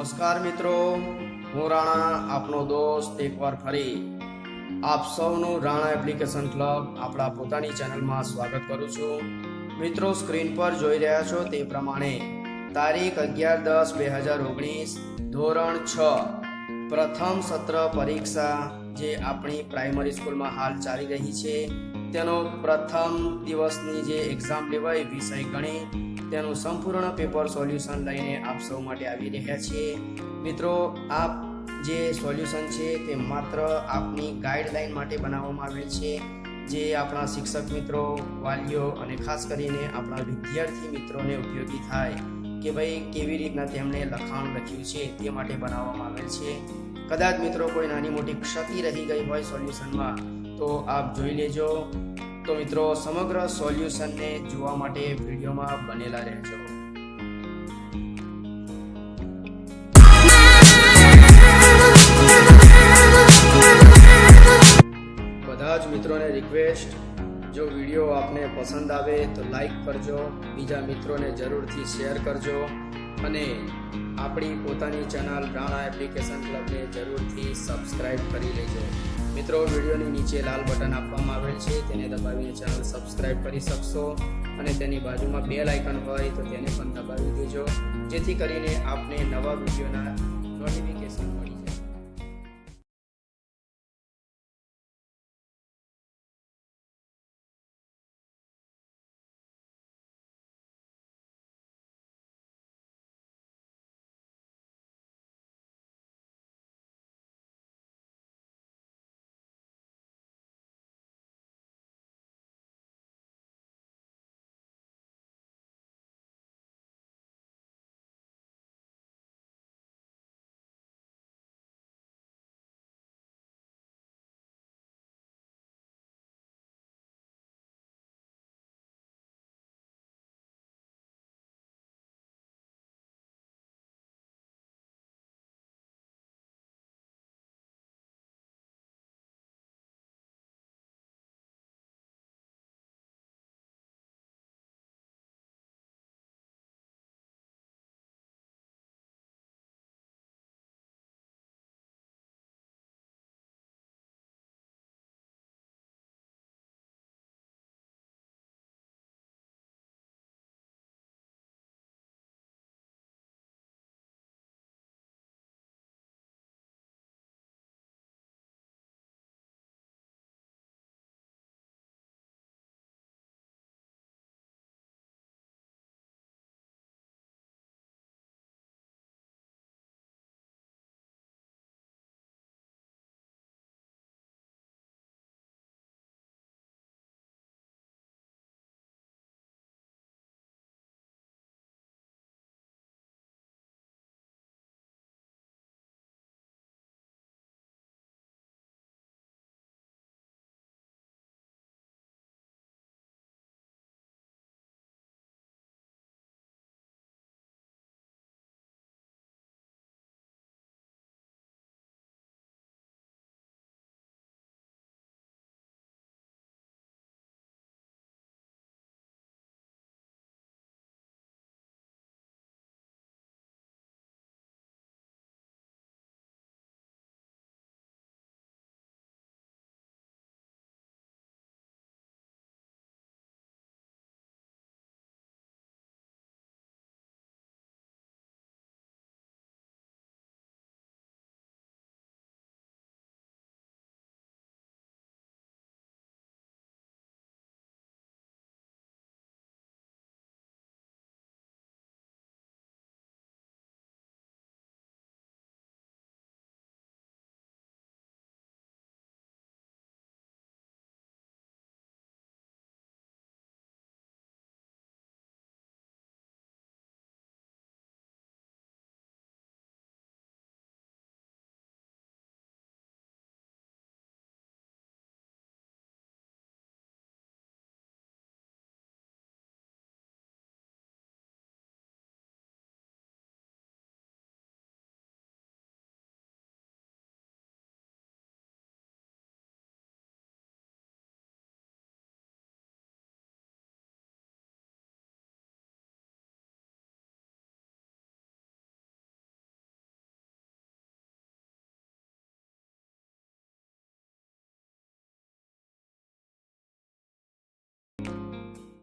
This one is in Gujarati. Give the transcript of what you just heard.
નમસ્કાર મિત્રો. હું રાણા, આપનો દોસ્ત એકવાર ફરી. આપ સૌનું રાણા એપ્લિકેશન ક્લબ આપણા પોતાની ચેનલમાં સ્વાગત કરું છું. મિત્રો સ્ક્રીન પર જોઈ રહ્યા છો તે પ્રમાણે તારીખ અગિયાર દસ બે હજાર ઓગણીસ, ધોરણ છ, પ્રથમ સત્ર પરીક્ષા જે આપણી પ્રાઇમરી સ્કૂલમાં હાલ ચાલી રહી છે. તેનો પ્રથમ દિવસની જે એક્ઝામ લેવાય વિષય ગણિત તેનું સંપૂર્ણ પેપર સોલ્યુશન લઈને આપ સૌ માટે આવી રહ્યા છીએ. મિત્રો, આપ જે સોલ્યુશન છે તે માત્ર આપની ગાઈડલાઈન માટે બનાવવામાં આવેલ છે. જે આપણા શિક્ષક મિત્રો, વાલીઓ અને ખાસ કરીને આપણા વિદ્યાર્થી મિત્રોને ઉપયોગી થાય કે ભાઈ કેવી રીતના તેમણે લખાણ લખ્યું છે તે માટે બનાવવામાં આવેલ છે. કદાચ મિત્રો કોઈ નાની મોટી ક્ષતિ રહી ગઈ હોય સોલ્યુશનમાં તો આપ જોઈ લેજો. તો મિત્રો, સમગ્ર સોલ્યુશનને જોવા માટે વિડીયોમાં બનેલા રહેજો. બધા જ મિત્રોને રિક્વેસ્ટ જો વીડિયો આપને પસંદ આવે તો લાઈક કરજો, બીજા મિત્રોને જરૂરથી શેર કરજો અને આપણી પોતાની ચેનલ રાણા એપ્લિકેશન ક્લબને જરૂરથી સબસ્ક્રાઈબ કરી લેજો. મિત્રો, વિડીયોની નીચે લાલ બટન આપવામાં આવેલ છે, તેને દબાવીને ચેનલ સબસ્ક્રાઇબ કરી શકશો અને તેની બાજુમાં બેલ આઇકન હોય તો તેને પણ દબાવી દેજો. જેથી કરીને આપને નવા વિડીયોના નોટિફિકેશન મળી